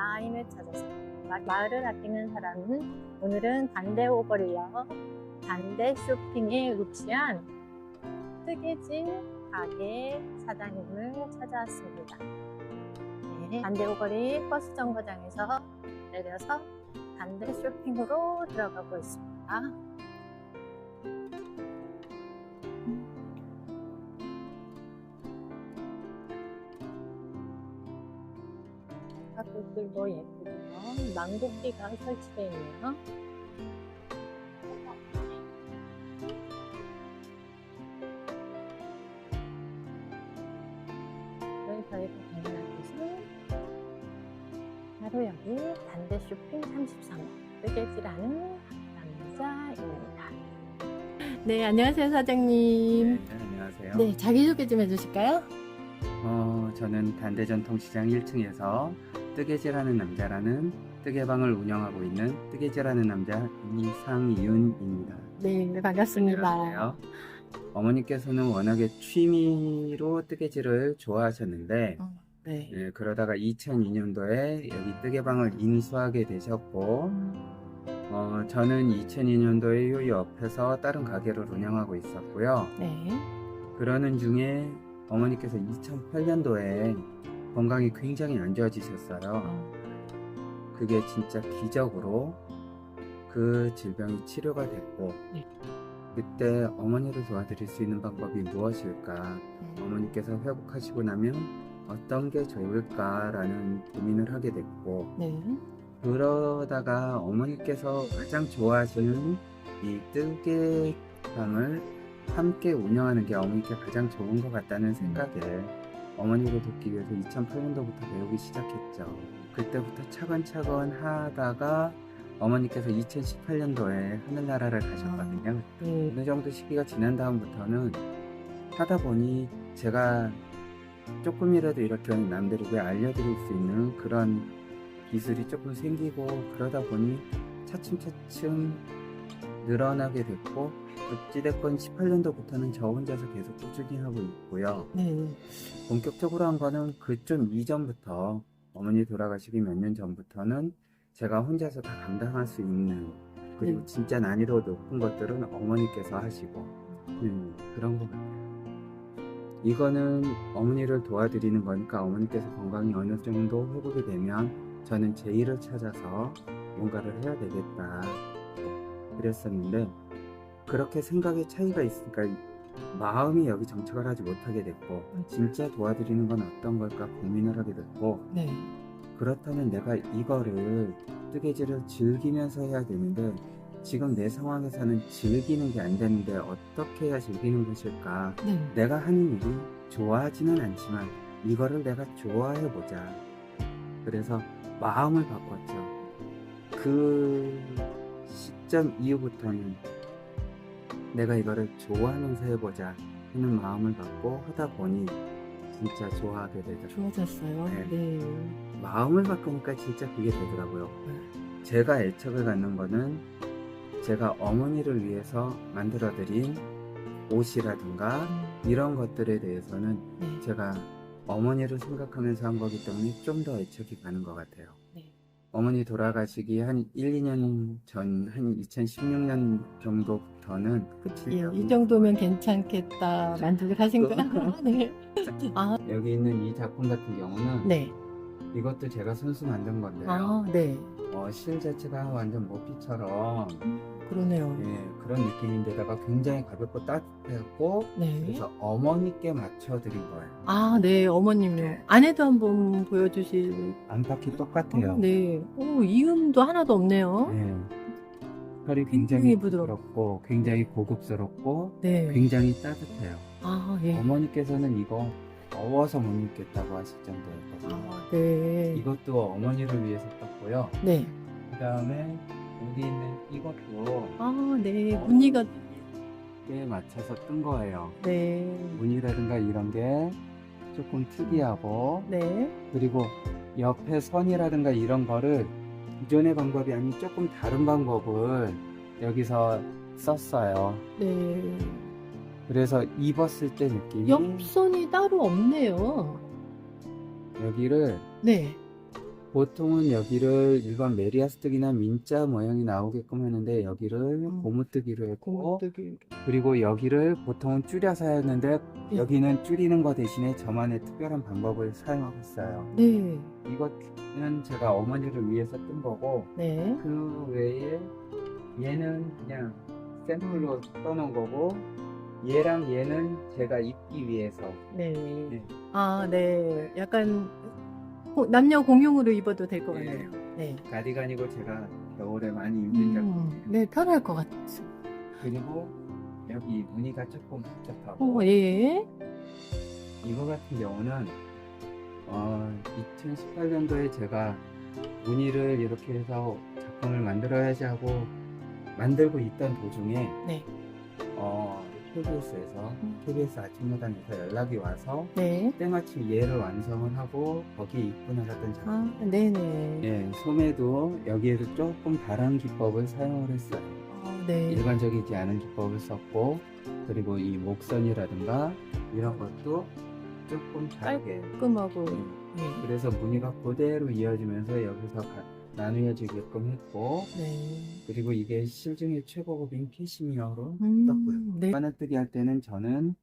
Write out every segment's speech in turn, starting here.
와인을 찾아서 마- 마을을 아끼는 사람은 오늘은 단대 오거리와 단대 쇼핑에 위치한 뜨개질 가게 사장님을 찾아왔습니다. 네, 단대 오거리 버스 정거장에서 내려서 단대 쇼핑으로 들어가고 있습니다. 가족들도 예쁘고요. 망고끼가 설치되어 있네요. 오늘 저희가 방문한 곳은 바로 여기 단대 쇼핑 33호 뜨개질하는 남자입니다. 네, 안녕하세요 사장님. 네, 안녕하세요. 네, 자기소개 좀 해주실까요? 어, 저는 단대전통시장 1층에서 뜨개질하는 남자라는 뜨개방을 운영하고 있는 뜨개질하는 남자 이상윤입니다. 네, 반갑습니다. 안녕하세요. 어머니께서는 워낙에 취미로 뜨개질을 좋아하셨는데 어, 네. 예, 그러다가 2002년도에 여기 뜨개방을 인수하게 되셨고 어, 저는 2002년도에 요 옆에서 다른 가게를 운영하고 있었고요. 네. 그러는 중에 어머니께서 2008년도에 건강이 굉장히 안 좋아지셨어요. 어, 그게 진짜 기적으로 그 질병이 치료가 됐고, 네. 그때 어머니를 도와드릴 수 있는 방법이 무엇일까? 어머니께서 회복하시고 나면 어떤 게 좋을까라는 고민을 하게 됐고, 네. 그러다가 어머니께서 가장 좋아하시는 이 뜨개방을 함께 운영하는 게 어머니께 가장 좋은 것 같다는 생각에 어머니를 돕기 위해서 2008년도부터 배우기 시작했죠. 그때부터 차근차근 하다가 어머니께서 2018년도에 하늘나라를 가셨거든요. 네. 어느 정도 시기가 지난 다음부터는 하다 보니 제가 조금이라도 이렇게 남들에게 알려드릴 수 있는 그런 기술이 조금 생기고 그러다 보니 차츰차츰 늘어나게 됐고 어찌됐건 18년도부터는 저 혼자서 계속 꾸준히 하고 있고요. 네. 본격적으로 한 거는 그 좀 이전부터 어머니 돌아가시기 몇 년 전부터는 제가 혼자서 다 감당할 수 있는 그리고 네. 진짜 난이도 높은 것들은 어머니께서 하시고 음, 그런 것 같아요. 이거는 어머니를 도와드리는 거니까 어머니께서 건강이 어느 정도 회복이 되면 저는 제 일을 찾아서 뭔가를 해야 되겠다 그랬었는데 그렇게 생각의 차이가 있으니까 마음이 여기 정착을 하지 못하게 됐고 진짜 도와드리는 건 어떤 걸까 고민을 하게 됐고 네. 그렇다면 내가 이거를 뜨개질을 즐기면서 해야 되는데 지금 내 상황에서는 즐기는 게 안 되는데 어떻게 해야 즐기는 것일까 네. 내가 하는 일이 좋아하지는 않지만 이거를 내가 좋아해 보자 그래서 마음을 바꿨죠 그 시 점 이후부터는 내가 이거를 좋아하면서 해보자 하는 마음을 갖고 하다 보니 진짜 좋아하게 되더라고요 좋아졌어요. 네. 네. 마음을 바꾸니까 진짜 그게 되더라고요. 제가 애착을 갖는 거는 제가 어머니를 위해서 만들어드린 옷이라든가 음, 이런 것들에 대해서는 네. 제가 어머니를 생각하면서 한 거기 때문에 좀 더 애착이 가는 것 같아요. 네. 어머니 돌아가시기 한 1, 2년 전, 한 2016년 정도부터는 예, 이 정도면 괜찮겠다. 만족하신가? 네. 아, 여기 있는 이 작품 같은 경우는 네. 이것도 제가 손수 만든 건데요. 아, 네. 어, 실 자체가 완전 모피처럼 그러네요. 예, 그런 느낌인데다가 굉장히 가볍고 따뜻했고 네. 그래서 어머니께 맞춰드린 거예요. 아, 네. 어머님요. 안에도 한번 보여주실. 안팎이 똑같아요. 네. 오, 이음도 하나도 없네요. 예. 털이 굉장히 굉장히 부드럽고. 부드럽고 굉장히 고급스럽고 네. 굉장히 따뜻해요. 아, 예. 어머니께서는 이거 더워서 못 입겠다고 하실 정도였거든요. 아, 네. 이것도 어머니를 위해서 떴고요. 네. 그 다음에 여기 있는 이것도 아, 네. 무늬가, 에 맞춰서 뜬 거예요. 네. 무늬라든가 이런 게 조금 특이하고 네. 그리고 옆에 선이라든가 이런 거를 기존의 방법이 아닌 조금 다른 방법을 여기서 썼어요. 네. 그래서 입었을 때 느낌이 옆선이 따로 없네요. 여기를 네. 보통은 여기를 일반 메리아스뜨기나 민자 모양이 나오게끔 하는데 여기를 음. 고무뜨기로 했고 고무뜨기. 그리고 여기를 보통은 줄여서 했는데 예. 여기는 줄이는 거 대신에 저만의 특별한 방법을 사용하고 있어요. 네. 이것은 제가 어머니를 위해서 뜬 거고 네. 그 외에 얘는 그냥 샘플로 떠놓은 거고 얘랑 얘는 제가 입기 위해서 네. 네. 아, 네. 약간 고- 남녀 공용으로 입어도 될것 네. 같네요. 네. 가디건이고 제가 겨울에 많이 입는 작품 음, 네, 편할 것 같아요. 그리고 여기 무늬가 조금 복잡하고 어, 예. 이거 같은 경우는 어, 2018년도에 제가 무늬를 이렇게 해서 작품을 만들어야지 하고 만들고 있던 도중에 네. 어, KBS에서 음. KBS 아침마당에서 연락이 와서 네. 때마침 얘를 완성을 하고 거기에 입문을 하던 작품 아, 네네. 예, 소매도 여기에도 조금 다른 기법을 사용을 했어요 아, 네. 일반적이지 않은 기법을 썼고 그리고 이 목선이라든가 이런 것도 조금 다르게 깔끔하고. 네. 그래서 무늬가 그대로 이어지면서 여기서 가- 나누어지게끔 했고 네. 그리고 이게 실중의 최고급인 캐시미어로 음, 떴고요 네. 바늘뜨기 할 때는 저는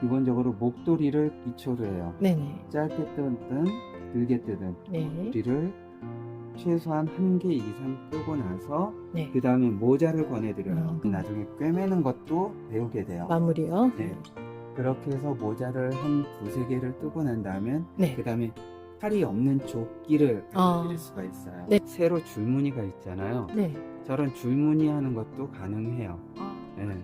기본적으로 목도리를 기초로 해요 네네. 짧게 뜨든 길게 뜨든 네. 목도리를 최소한 한 개 이상 뜨고 나서 네. 그 다음에 모자를 권해드려요. 음. 나중에 꿰매는 것도 배우게 돼요. 마무리요? 네. 그렇게 해서 모자를 한 두세 개를 뜨고 난 다음에 네. 그 다음에 팔이 없는 조끼를 아. 드릴 수가 있어요. 네. 새로 줄무늬가 있잖아요. 네. 저런 줄무늬 하는 것도 가능해요. 아, 네.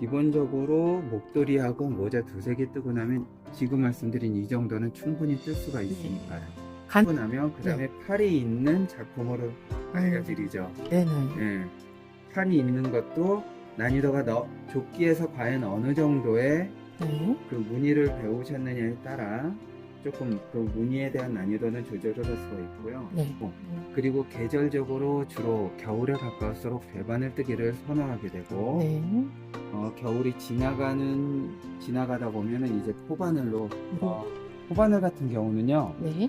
기본적으로 목도리하고 모자 두세 개 뜨고 나면 지금 말씀드린 이 정도는 충분히 뜰 수가 있으니까요. 간, 뜨고 나면 그 다음에 팔이 있는 작품으로 알려드리죠. 네네. 예. 팔이 있는 것도 난이도가 너, 조끼에서 과연 어느 정도의 네. 그 무늬를 배우셨느냐에 따라 조금 그 무늬에 대한 난이도는 조절을 할 수가 있고요. 네. 어, 그리고 계절적으로 주로 겨울에 가까울수록 배바늘 뜨기를 선호하게 되고 네. 어, 겨울이 지나가는 지나가다 보면은 이제 포바늘로 네. 어, 포바늘 같은 경우는요 네.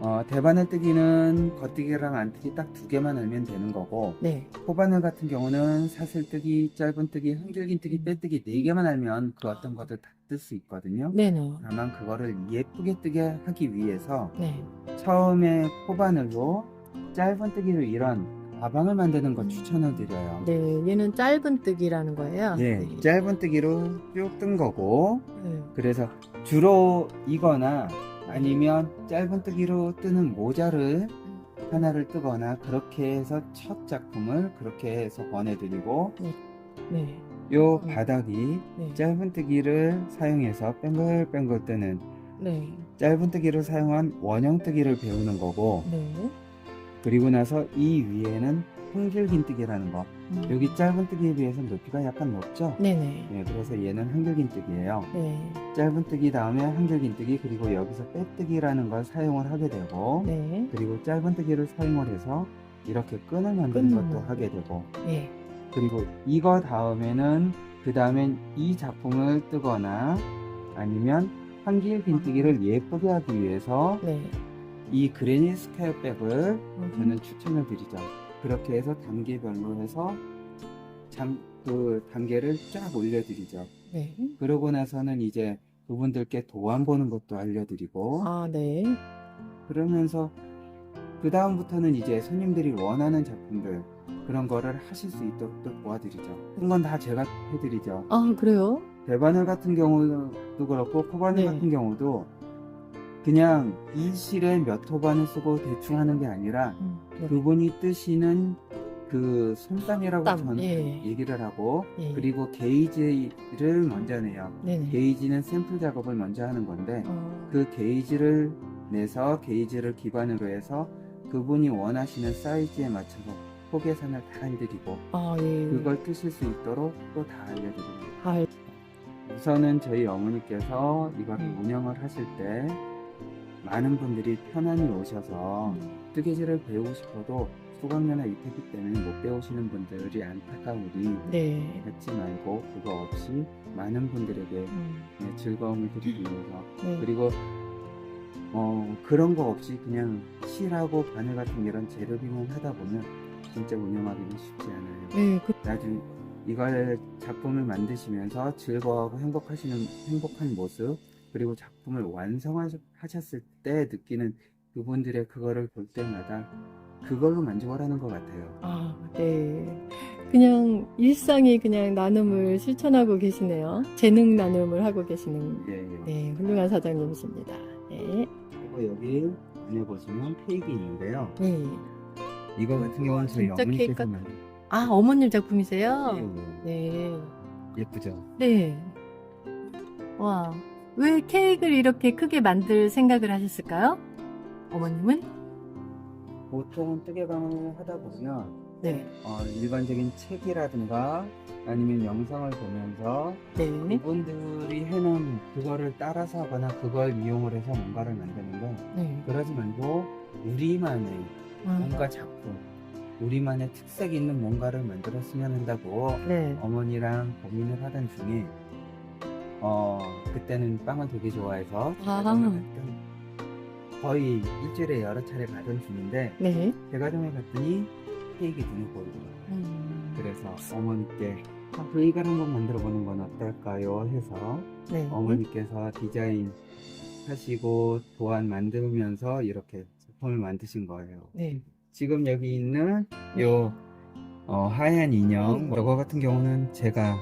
어, 대바늘 뜨기는 겉뜨기랑 안뜨기 딱 두 개만 알면 되는 거고 네. 포바늘 같은 경우는 사슬뜨기, 짧은뜨기, 한길긴뜨기, 빼뜨기 네 개만 알면 그 어떤 것도 다 뜰 수 있거든요. 네네. 다만 그거를 예쁘게 뜨게 하기 위해서 네. 처음에 포바늘로 짧은 뜨기로 이런 가방을 만드는 걸 추천을 드려요. 네. 얘는 짧은 뜨기라는 거예요? 예, 짧은 뜨기로 쭉 뜬 거고 네. 그래서 주로 이거나 아니면 짧은 뜨기로 뜨는 모자를 하나를 뜨거나 그렇게 해서 첫 작품을 그렇게 해서 권해드리고 네. 요 음. 바닥이 네. 짧은뜨기를 사용해서 뺑글뺑글 뜨는 네. 짧은뜨기를 사용한 원형뜨기를 배우는 거고 네. 그리고 나서 이 위에는 한길긴뜨기라는 거 음. 여기 짧은뜨기에 비해서 높이가 약간 높죠? 네네. 네, 그래서 얘는 한길긴뜨기예요 네. 짧은뜨기 다음에 한길긴뜨기 그리고 여기서 빼뜨기라는 걸 사용을 하게 되고 네. 그리고 짧은뜨기를 사용을 해서 이렇게 끈을 만드는 끈을 것도. 하게 되고 네. 그리고 이거 다음에는 그 다음엔 이 작품을 뜨거나 아니면 한길 빈뜨기를 예쁘게 하기 위해서 네. 이 그레니 스퀘어백을 음. 저는 추천을 드리죠. 그렇게 해서 단계별로 해서 장, 그 단계를 쫙 올려드리죠. 네. 그러고 나서는 이제 그분들께 도안 보는 것도 알려드리고 아, 네. 그러면서 그 다음부터는 이제 손님들이 원하는 작품들 그런 거를 하실 수 있도록 또 도와드리죠. 그런 건 다 제가 해드리죠. 아, 그래요? 대바늘 같은 경우도 그렇고 포바늘 네. 같은 경우도 그냥 일실에 몇 호반을 쓰고 대충 하는 게 아니라 음. 네. 그분이 뜨시는 그 손땀이라고 땀, 저는 예. 얘기를 하고 예. 그리고 게이지를 먼저 내요. 네네. 게이지는 샘플 작업을 먼저 하는 건데 어, 그 게이지를 내서 게이지를 기반으로 해서 그분이 원하시는 사이즈에 맞춰서 포계산을 다 해드리고 아, 예. 그걸 뜨실 수 있도록 또 다 알려드립니다. 아, 우선은 저희 어머니께서 이거를 음. 운영을 하실 때 많은 분들이 편안히 오셔서 뜨개질을 배우고 싶어도 수강료나 이태기 때문에 못 배우시는 분들이 안타까우니 네. 갖지 말고 그거 없이 많은 분들에게 음. 네, 즐거움을 드리기 위해서 네. 그리고 어, 그런 거 없이 그냥 실하고 바늘 같은 이런 재료비만 하다 보면 진짜 운영하기는 쉽지 않아요. 네, 그, 나중 이걸 작품을 만드시면서 즐거워하고 행복하시는 행복한 모습 그리고 작품을 완성하셨을 때 느끼는 그분들의 그거를 볼 때마다 그걸로 만족을 하는 것 같아요. 아, 네. 그냥 일상이 그냥 나눔을 실천하고 계시네요. 재능 나눔을 하고 계시는, 예, 예. 네, 훌륭한 사장님이십니다. 네. 그리고 여기 안에 보시면 있는데요. 네. 이거 같은 경우는 저희 진짜 케이크 어머니께서 같- 만든 아, 어머님 작품이세요? 예, 네. 예쁘죠? 네. 와. 왜 케이크를 이렇게 크게 만들 생각을 하셨을까요? 어머님은? 보통 뜨개방을 하다 보면 네. 어, 일반적인 책이라든가 아니면 영상을 보면서 네. 그분들이 해놓은 그거를 따라서 하거나 그걸 이용을 해서 뭔가를 만드는데 네. 그러지 말고 우리만의 아, 뭔가 작품 우리만의 특색 있는 뭔가를 만들었으면 한다고 네. 어머니랑 고민을 하던 중에 어 그때는 빵을 되게 좋아해서 아하. 제과점을 갔던 거의 일주일에 여러 차례 가던 중인데 네. 제과점에 갔더니 케이크 눈에 보이더라고요 음, 그래서 어머니께 케이크를 한번 만들어 보는 건 어떨까요 해서 네. 어머니께서 디자인 하시고 도안 만들면서 이렇게 제품을 만드신 거예요. 네. 지금 여기 있는 요 어, 하얀 인형 저거 같은 경우는 제가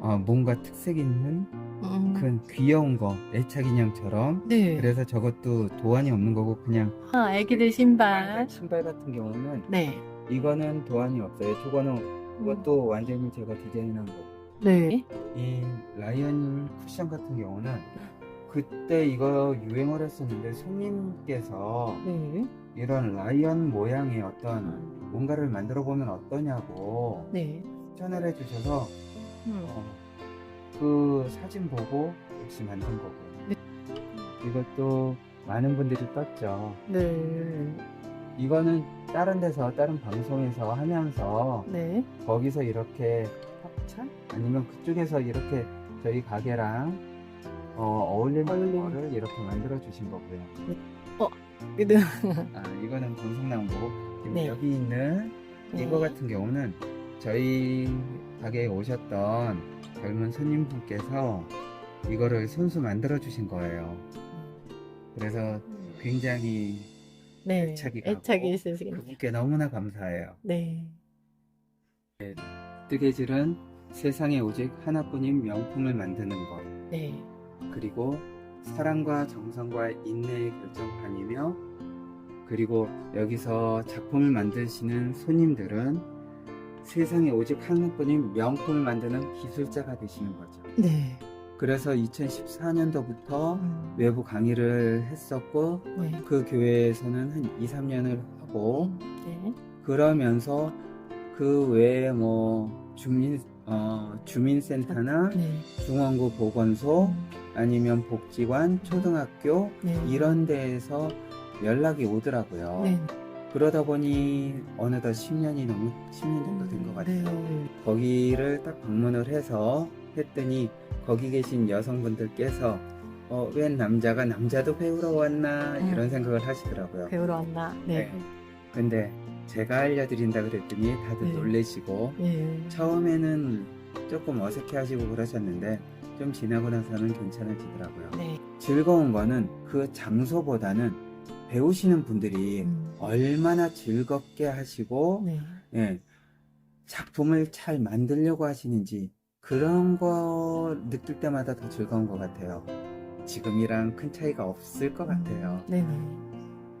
어, 뭔가 특색 있는 음, 큰 귀여운 거 애착 인형처럼 네. 그래서 저것도 도안이 없는 거고 그냥 아, 애기들 신발. 신발 같은 경우는 네. 이거는 도안이 없어요. 저거는 그것도 완전히 제가 디자인한 거. 네. 이 라이언 쿠션 같은 경우는 그때 이거 유행을 했었는데 손님께서 네. 이런 라이언 모양의 어떤 뭔가를 만들어 보면 어떠냐고 네. 추천을 해주셔서 음, 어, 그 사진 보고 역시 만든 거고요. 네. 이것도 많은 분들이 떴죠. 네. 이거는 다른 데서 다른 방송에서 하면서 네. 거기서 이렇게 합찬 아니면 그쪽에서 이렇게 저희 가게랑 어, 어울리는 어울리는. 거를 이렇게 만들어 주신 거고요. 네. 아 이거는 지금 네. 여기 있는 네. 이거 같은 경우는 저희 가게에 오셨던 젊은 손님분께서 이거를 손수 만들어 주신 거예요. 그래서 굉장히 네. 애착이 가고 애착이 있으시겠네요. 그분께 너무나 감사해요. 네. 뜨개질은 세상에 오직 하나뿐인 명품을 만드는 것. 네. 그리고 사랑과 정성과 인내의 결정판이며 그리고 여기서 작품을 만드시는 손님들은 세상에 오직 하나뿐인 명품을 만드는 기술자가 되시는 거죠. 네. 그래서 2014년도부터 음, 외부 강의를 했었고 네. 그 교회에서는 한 2, 3년을 하고 네. 그러면서 그 외에 뭐 주민 어, 주민센터나 네. 중원구 보건소 음, 아니면 복지관, 초등학교 네. 이런 데에서 연락이 오더라고요. 네. 그러다 보니 어느덧 10년이 넘은 10년 정도 된 것 같아요. 네. 거기를 딱 방문을 해서 했더니 거기 계신 여성분들께서 어, 웬 남자가 남자도 배우러 왔나 음. 이런 생각을 하시더라고요. 배우러 왔나? 네. 네. 근데 제가 알려드린다 그랬더니 다들 네. 놀래시고 네. 처음에는 조금 어색해 하시고 그러셨는데 좀 지나고 나서는 괜찮아지더라고요. 네. 즐거운 거는 그 장소보다는 배우시는 분들이 음, 얼마나 즐겁게 하시고 네. 예, 작품을 잘 만들려고 하시는지 그런 거 느낄 때마다 더 즐거운 것 같아요. 지금이랑 큰 차이가 없을 것 같아요. 네네.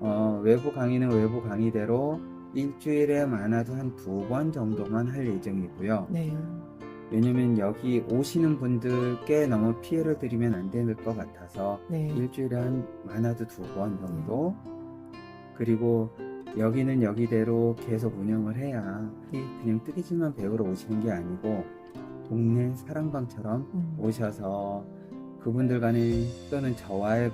어, 외부 강의는 외부 강의대로 일주일에 많아도 한 두 번 정도만 할 예정이고요. 네. 왜냐면 여기 오시는 분들께 너무 피해를 드리면 안 될 것 같아서 네. 일주일에 한 많아도 두 번 정도 그리고 여기는 여기대로 계속 운영을 해야 그냥 뜨개질만 배우러 오시는 게 아니고 동네 사랑방처럼 음, 오셔서 그분들 간에 또는 저와의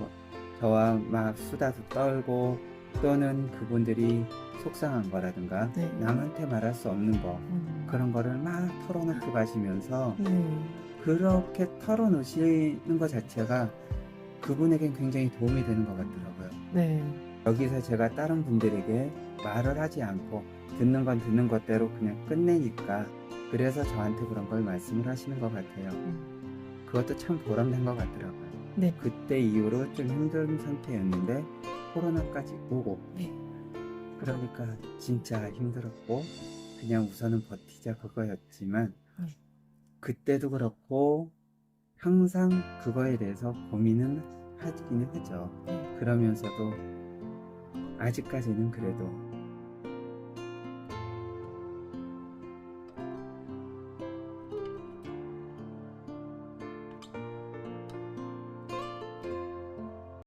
저와 막 수다도 떨고 또는 그분들이 속상한 거라든가 네. 남한테 말할 수 없는 거 음, 그런 거를 막 털어놓고 가시면서 네. 그렇게 털어놓으시는 것 자체가 그분에겐 굉장히 도움이 되는 것 같더라고요. 네. 여기서 제가 다른 분들에게 말을 하지 않고 듣는 건 듣는 것대로 그냥 끝내니까 그래서 저한테 그런 걸 말씀을 하시는 것 같아요. 그것도 참 보람된 것 같더라고요. 네. 그때 이후로 좀 힘든 상태였는데 코로나까지 오고 네. 그러니까 진짜 힘들었고 그냥 우선은 버티자 그거였지만 네. 그때도 그렇고 항상 그거에 대해서 고민은 하기는 하죠. 네. 그러면서도 아직까지는 그래도